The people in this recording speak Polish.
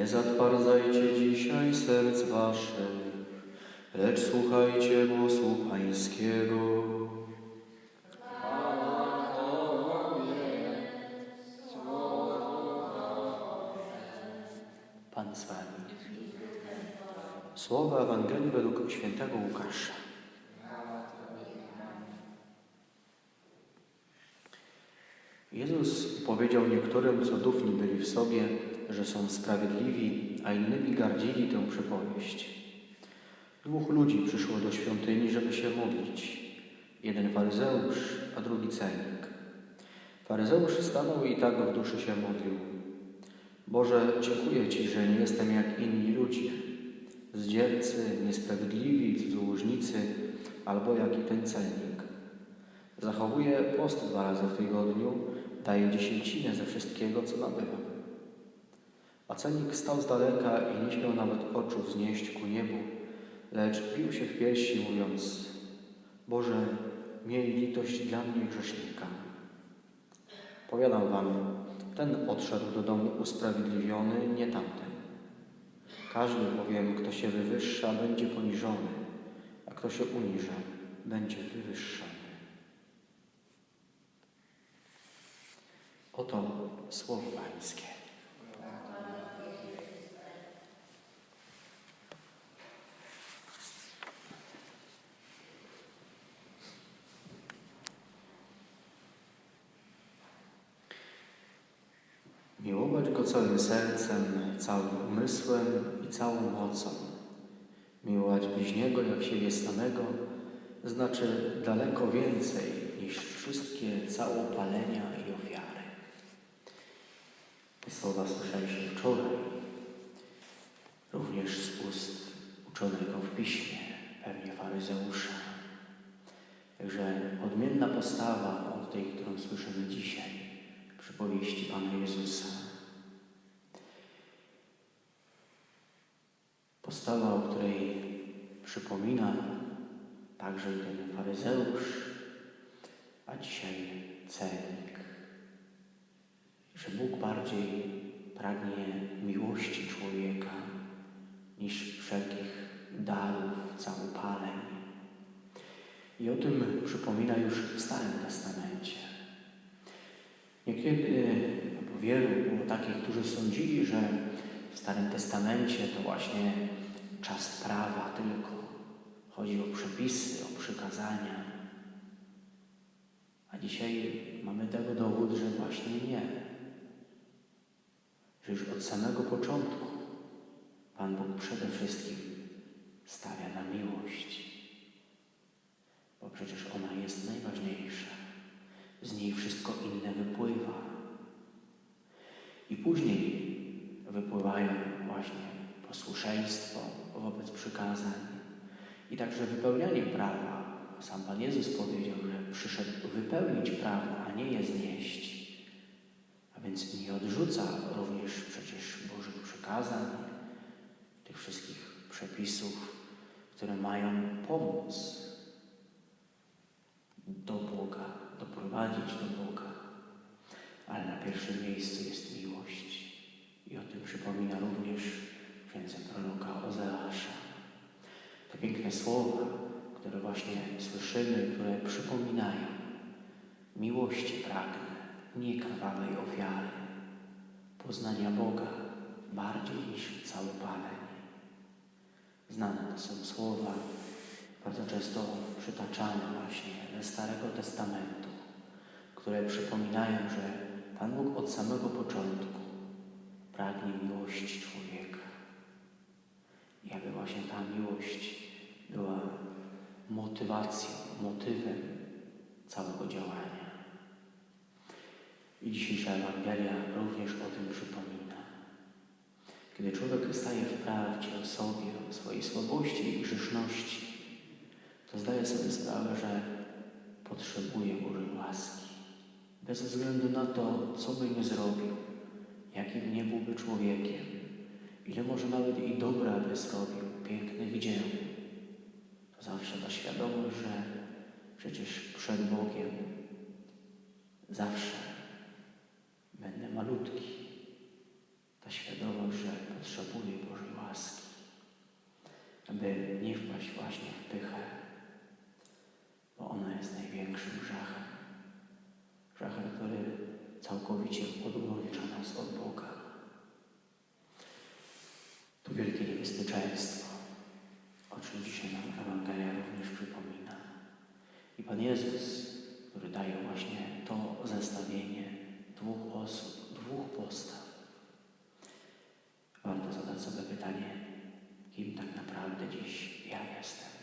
Nie zatwardzajcie dzisiaj serc waszych, lecz słuchajcie głosu Pańskiego. Pan z wami. Słowa Ewangelii według świętego Łukasza. Jezus powiedział niektórym, co dufni byli w sobie, że są sprawiedliwi, a innymi gardzili tę przypowieść. Dwóch ludzi przyszło do świątyni, żeby się modlić. Jeden faryzeusz, a drugi celnik. Faryzeusz stanął i tak w duszy się modlił. Boże, dziękuję Ci, że nie jestem jak inni ludzie, zdziercy, niesprawiedliwi, cudzołożnicy, albo jak i ten celnik. Zachowuję post dwa razy w tygodniu, daję dziesięcinę ze wszystkiego, co nabywam. A celnik stał z daleka i nie śmiał nawet oczu wznieść ku niebu, lecz bił się w piersi, mówiąc: Boże, miej litość dla mnie grzesznika. Powiadam wam, ten odszedł do domu usprawiedliwiony, nie tamten. Każdy bowiem, kto się wywyższa, będzie poniżony, a kto się uniża, będzie wywyższony. Oto słowo Pańskie. Miłować Go całym sercem, całym umysłem i całą mocą. Miłować bliźniego jak siebie samego znaczy daleko więcej niż wszystkie całopalenia i ofiary. Te słowa słyszeliśmy wczoraj, również z ust uczonego w piśmie, pewnie faryzeusza. Także odmienna postawa od tej, którą słyszymy dzisiaj przypowieści Pana Jezusa. Postawa, o której przypomina także i ten faryzeusz, a dzisiaj celnik. Że Bóg bardziej pragnie miłości człowieka niż wszelkich darów, całopaleń. I o tym przypomina już w Starym Testamencie. Niekiedy, albo wielu było takich, którzy sądzili, że w Starym Testamencie to właśnie czas prawa tylko. Chodzi o przepisy, o przykazania. A dzisiaj mamy tego dowód, że właśnie nie. Już od samego początku Pan Bóg przede wszystkim stawia na miłość. Bo przecież ona jest najważniejsza. Z niej wszystko inne wypływa. I później wypływają właśnie posłuszeństwo wobec przykazań i także wypełnianie prawa. Sam Pan Jezus powiedział, że przyszedł wypełnić prawo, a nie je znieść. Więc nie odrzuca również przecież Bożych przykazań, tych wszystkich przepisów, które mają pomóc do Boga, doprowadzić do Boga. Ale na pierwszym miejscu jest miłość. I o tym przypomina również księdze proroka Ozeasza. Te piękne słowa, które właśnie słyszymy, które przypominają miłości pragnę, nie krwawej ofiary, poznania Boga bardziej niż całopaleń. Znane to są słowa, bardzo często przytaczane właśnie ze Starego Testamentu, które przypominają, że Pan Bóg od samego początku pragnie miłości człowieka. I aby właśnie ta miłość była motywacją, motywem całego działania. I dzisiejsza Ewangelia również o tym przypomina. Kiedy człowiek staje w prawdzie o sobie, o swojej słabości i grzeszności, to zdaje sobie sprawę, że potrzebuje Bożej łaski. Bez względu na to, co by nie zrobił, jakim nie byłby człowiekiem, ile może nawet i dobra by zrobił, pięknych dzieł, to zawsze ta świadomość, że przecież przed Bogiem zawsze malutki. Ta świadomość, że potrzebuje Bożej łaski, aby nie wpaść właśnie w pychę, bo ona jest największym grzechem. Grzechem, który całkowicie odłącza nas od Boga. To wielkie niebezpieczeństwo, o czym dzisiaj nam Ewangelia również przypomina. I Pan Jezus, który daje właśnie to zestawienie gdzie ja jestem.